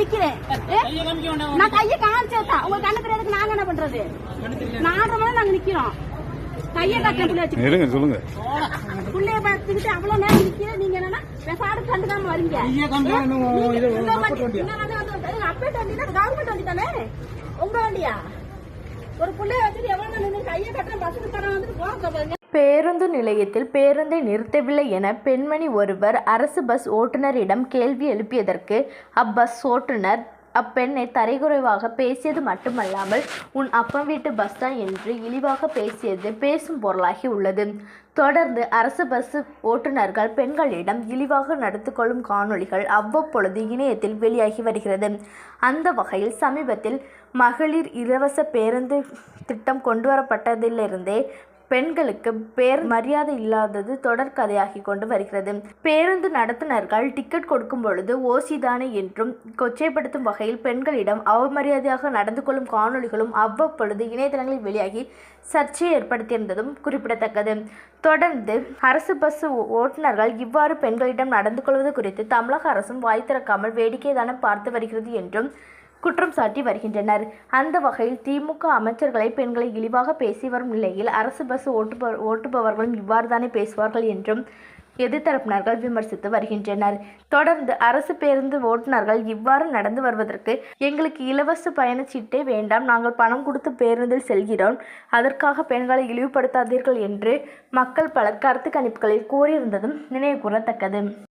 நிக்கிறேன்? நான் கையை காமிச்சா உங்க கண்ணு தெரியாதுக்கு நாங்க என்ன பண்றது? நாலரை மணி நாங்க நிக்கிறோம். கையை கட்டின புள்ளி வச்சு சொல்லுங்க. புள்ளைய பார்த்துக்கிட்டு அவ்வளவு நேரம் நிக்கிறேன். நீங்க என்னன்னா பெசாடு கண்டுக்காம வரீங்க. அப்பேட் வண்டி கவர்மெண்ட் வண்டி தானே உங்க வண்டியா? ஒரு புள்ளைய வச்சுட்டு எவ்வளவு நேரம் நின்னு கையை கட்டுற பஸ்ஸுக்கு தரம் வந்துட்டு போக பாருங்க பேருந்து நிலையத்தில் பேருந்தை நிறுத்தவில்லை என பெண்மணி ஒருவர் அரசு பஸ் ஓட்டுநரிடம் கேள்வி எழுப்பியதற்கு அப்பஸ் ஓட்டுநர் அப்பெண்ணை தரைகுறைவாக பேசியது மட்டுமல்லாமல் உன் அப்பம் வீட்டு பஸ் தான் என்று இழிவாக பேசியது பேசும் பொருளாகி உள்ளது. தொடர்ந்து அரசு பஸ் ஓட்டுநர்கள் பெண்களிடம் இழிவாக நடந்து கொள்ளும் காணொளிகள் அவ்வப்பொழுது இணையத்தில் வெளியாகி வருகிறது. அந்த வகையில் சமீபத்தில் மகளிர் இலவச பேருந்து திட்டம் கொண்டுவரப்பட்டதிலிருந்தே பெண்களுக்கு பேர் மரியாதை இல்லாதது தொடர்கதையாகி கொண்டு வருகிறது. பேருந்து நடத்துனர்கள் டிக்கெட் கொடுக்கும் பொழுது ஓசிதானே என்றும் கொச்சைப்படுத்தும் வகையில் பெண்களிடம் அவமரியாதையாக நடந்து கொள்ளும் காணொளிகளும் அவ்வப்பொழுது இணையதளங்களில் வெளியாகி சர்ச்சையை ஏற்படுத்தியிருந்ததும் குறிப்பிடத்தக்கது. தொடர்ந்து அரசு பஸ் ஓட்டுநர்கள் இவ்வாறு பெண்களிடம் நடந்து கொள்வது குறித்து தமிழக அரசும் வாய் திறக்காமல் வேடிக்கைதான பார்த்து வருகிறது என்றும் குற்றம் சாட்டி வருகின்றனர். அந்த வகையில் திமுக அமைச்சர்களை பெண்களை இழிவாக பேசி வரும் நிலையில் அரசு பஸ் ஓட்டுபவர் ஓட்டுபவர்களும் இவ்வாறு தானே பேசுவார்கள் என்றும் எதிர்த்தரப்பினர்கள் விமர்சித்து வருகின்றனர். தொடர்ந்து அரசு பேருந்து ஓட்டுநர்கள் இவ்வாறு நடந்து வருவதற்கு எங்களுக்கு இலவச பயணச்சீட்டே வேண்டாம். நாங்கள் பணம் கொடுத்து பேருந்தில் செல்கிறோம். அதற்காக பெண்களை இழிவுபடுத்தாதீர்கள் என்று மக்கள் பலர் கருத்து கணிப்புகளில் கூறியிருந்ததும் நினைவு கூறத்தக்கது